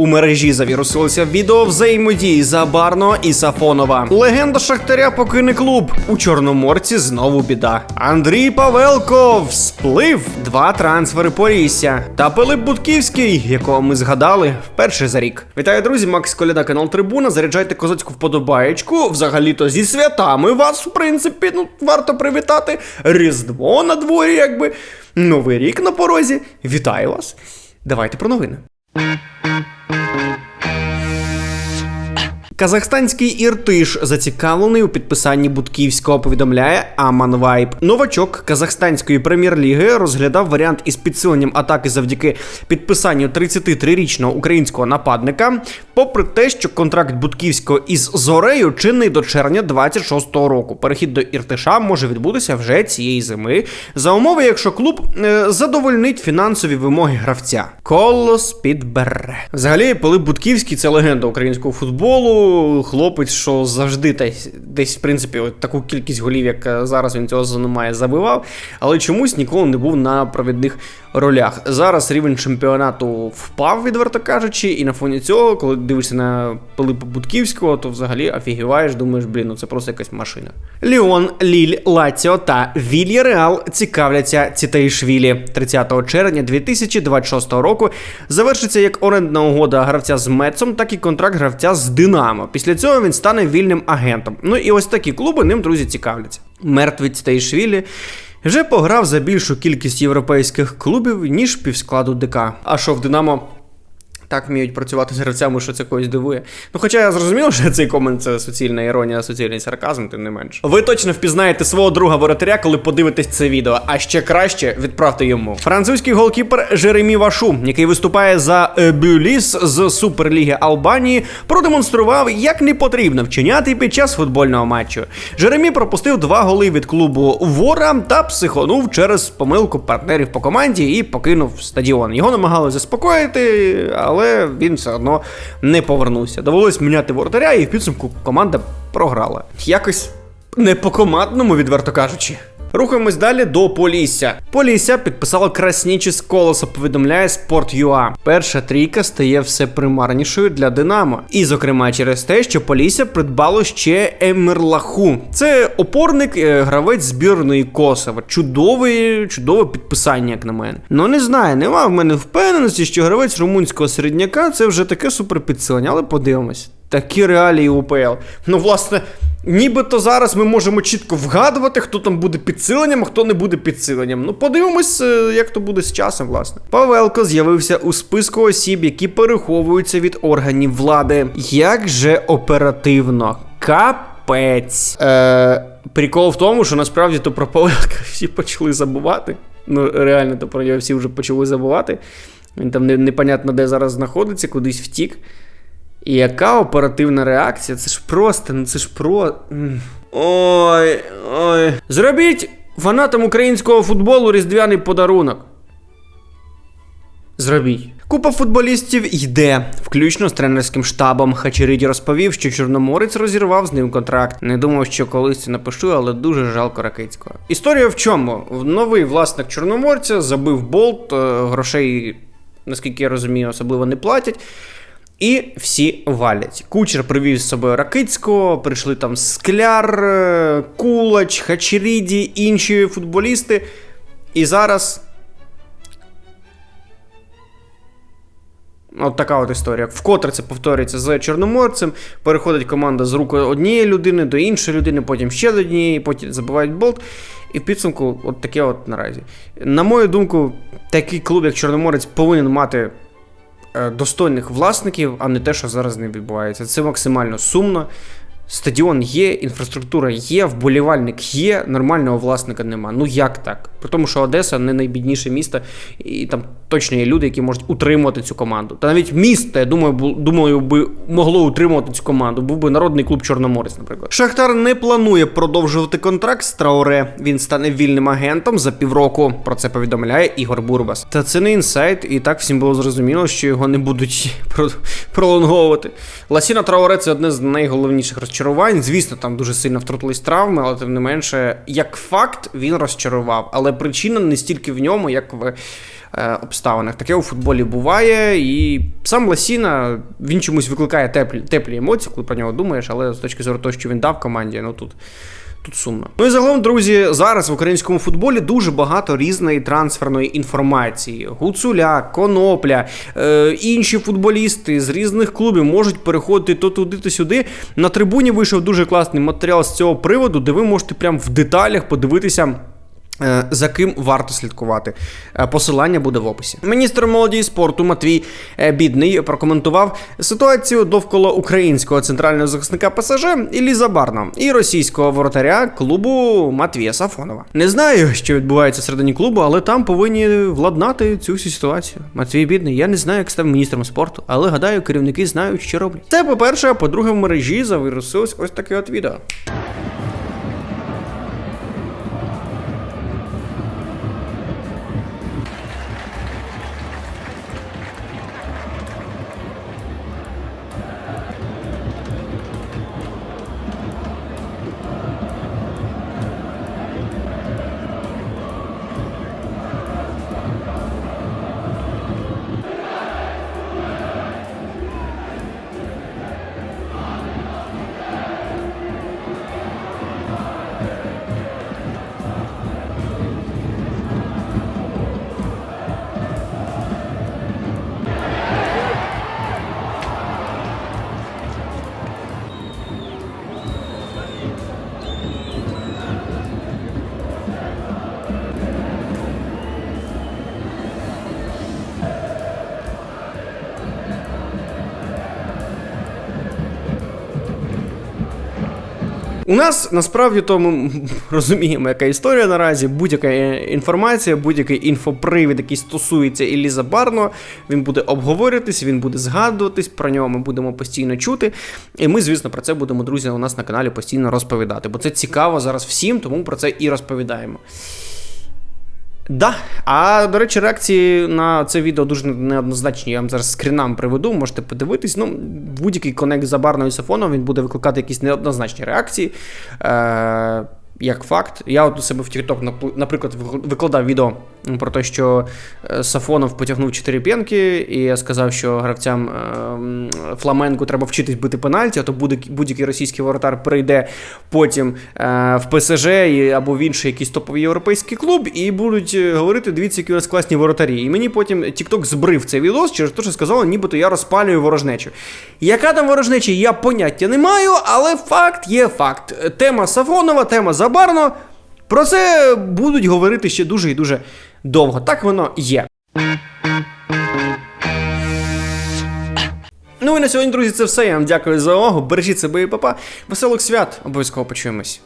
У мережі завірусилося відео взаємодії Забарно і Сафонова. Легенда Шахтаря покине клуб. У Чорноморці знову біда. Андрій Павелко всплив два трансфери Порісся. Та Пилип Будківський, якого ми згадали вперше за рік. Вітаю, друзі! Макс Коляда, канал Трибуна. Заряджайте козацьку вподобаєчку. Взагалі-то зі святами вас, в принципі, ну варто привітати. Різдво на дворі, якби. Новий рік на порозі. Вітаю вас. Давайте про новини. Thank you. Казахстанський іртиш зацікавлений у підписанні Будківського, повідомляє Аман Вайб. Новачок казахстанської прем'єр-ліги розглядав варіант із підсиленням атаки завдяки підписанню 33-річного українського нападника. Попри те, що контракт Будківського із Зорею чинний до червня 26-го року. Перехід до іртиша може відбутися вже цієї зими, за умови, якщо клуб е, задовольнить фінансові вимоги гравця. Колос підбере. Взагалі, Пилип Будківський це легенда українського футболу. Хлопець, що завжди десь, десь в принципі, от таку кількість голів, як е, зараз він цього сезону має, забивав, але чомусь ніколи не був на провідних ролях. Зараз рівень чемпіонату впав, відверто кажучи, і на фоні цього, коли дивишся на Пилипа Будківського, то взагалі офігіваєш, думаєш, блін, ну це просто якась машина. Ліон, Ліль, Лаціо та Вільяреал цікавляться Цітаїшвілі. 30 червня 2026 року завершиться як орендна угода гравця з Мецом, так і контракт гравця з Динамо. Після цього він стане вільним агентом. Ну і ось такі клуби ним, друзі, цікавляться. Мертвець Цітаїшвілі вже пограв за більшу кількість європейських клубів, ніж півскладу ДК. А що в Динамо так вміють працювати з гравцями, що це когось дивує. Ну, хоча я зрозумів, що цей комент це суцільна іронія, суцільний сарказм, тим не менш. Ви точно впізнаєте свого друга воротаря, коли подивитесь це відео. А ще краще відправте йому. Французький голкіпер Жеремі Вашу, який виступає за е, Бюліс з Суперліги Албанії, продемонстрував, як не потрібно вчиняти під час футбольного матчу. Жеремі пропустив два голи від клубу Вора та психонув через помилку партнерів по команді і покинув стадіон. Його намагалися заспокоїти, але він все одно не повернувся. Довелось міняти воротаря, і в підсумку команда програла. Якось не по командному, відверто кажучи. Рухаємось далі до Полісся. Полісся підписала краснічі з колоса, повідомляє Sport.ua. Перша трійка стає все примарнішою для Динамо. І, зокрема, через те, що Полісся придбало ще Емерлаху. Це опорник, е, гравець збірної Косова. Чудове, чудове підписання, як на мене. Ну не знаю, нема в мене впевненості, що гравець румунського середняка це вже таке суперпідсилення, але подивимось. Такі реалії УПЛ. Ну, власне, нібито зараз ми можемо чітко вгадувати, хто там буде підсиленням, а хто не буде підсиленням. Ну, подивимось, е, як то буде з часом, власне. Павелко з'явився у списку осіб, які переховуються від органів влади. Як же оперативно? Капець. Е, прикол в тому, що насправді то про Павелка всі почали забувати. Ну, реально, то про нього всі вже почали забувати. Він там непонятно де зараз знаходиться, кудись втік. І яка оперативна реакція? Це ж просто, ну це ж про. Ой, ой. Зробіть фанатам українського футболу різдвяний подарунок. Зробіть. Купа футболістів йде, включно з тренерським штабом. Хачериді розповів, що Чорноморець розірвав з ним контракт. Не думав, що колись це напишу, але дуже жалко Ракицького. Історія в чому? Новий власник Чорноморця забив болт, е, грошей, наскільки я розумію, особливо не платять. І всі валять. Кучер привів з собою Ракицького, прийшли там Скляр, е, Кулач, Хачеріді, інші футболісти. І зараз. От така от історія. Вкотре це повторюється з Чорноморцем. Переходить команда з рук однієї людини до іншої людини, потім ще до однієї, потім забивають болт. І в підсумку, от таке от наразі. На мою думку, такий клуб, як Чорноморець, повинен мати достойних власників, а не те, що зараз не відбувається. Це максимально сумно. Стадіон є, інфраструктура є, вболівальник є, нормального власника нема. Ну як так? При тому, що Одеса не найбідніше місто, і там точно є люди, які можуть утримувати цю команду. Та навіть місто, я думаю, бу- думаю, би могло утримувати цю команду. Був би народний клуб Чорноморець, наприклад. Шахтар не планує продовжувати контракт з Трауре. Він стане вільним агентом за півроку. Про це повідомляє Ігор Бурбас. Та це не інсайт, і так всім було зрозуміло, що його не будуть про- пролонговувати. Ласіна Трауре це одне з найголовніших розчарувань. Звісно, там дуже сильно втрутились травми, але тим не менше, як факт, він розчарував. Але причина не стільки в ньому, як в е, обставинах. Таке у футболі буває, і сам Ласіна він чомусь викликає теплі, теплі емоції, коли про нього думаєш, але з точки зору того, що він дав команді, ну тут. Тут сумно. Ну і загалом, друзі, зараз в українському футболі дуже багато різної трансферної інформації. Гуцуля, Конопля, е, інші футболісти з різних клубів можуть переходити то туди, то сюди. На трибуні вийшов дуже класний матеріал з цього приводу, де ви можете прямо в деталях подивитися. Е, За ким варто слідкувати? Е, Посилання буде в описі. Міністр молоді і спорту Матвій е, Бідний прокоментував ситуацію довкола українського центрального захисника ПСЖ Іллі Забарно і російського воротаря клубу Матвія Сафонова. Не знаю, що відбувається всередині клубу, але там повинні владнати цю всю ситуацію. Матвій Бідний, я не знаю, як став міністром спорту, але гадаю, керівники знають, що роблять. Це по-перше, а по-друге, в мережі завирусилось ось таке от відео. У нас насправді то ми розуміємо, яка історія наразі. Будь-яка інформація, будь-який інфопривід, який стосується Еліза Барно, він буде обговорюватись, він буде згадуватись, про нього ми будемо постійно чути. І ми, звісно, про це будемо, друзі, у нас на каналі постійно розповідати. Бо це цікаво зараз всім, тому про це і розповідаємо. Да. А до речі, реакції на це відео дуже неоднозначні. Я вам зараз скрінам приведу, можете подивитись. Ну, будь-який конект за барною сафоном він буде викликати якісь неоднозначні реакції. Е- як факт, я от у себе в TikTok, наприклад, викладав відео про те, що е, Сафонов потягнув 4 п'янки, і я сказав, що гравцям ем, Фламенку треба вчитись бити пенальті, а то будь-який російський воротар прийде потім е, в ПСЖ або в інший якийсь топовий європейський клуб, і будуть е, говорити: дивіться, які у нас класні воротарі. І мені потім TikTok збрив цей відос через те, що сказали, нібито я розпалюю ворожнечу. Яка там ворожнеча, я поняття не маю, але факт є факт. Тема Сафонова, тема Забарно. Про це будуть говорити ще дуже і дуже довго. Так воно є. Ну і на сьогодні, друзі, це все. Я вам дякую за увагу. Бережіть себе і папа. Веселих свят. Обов'язково почуємось.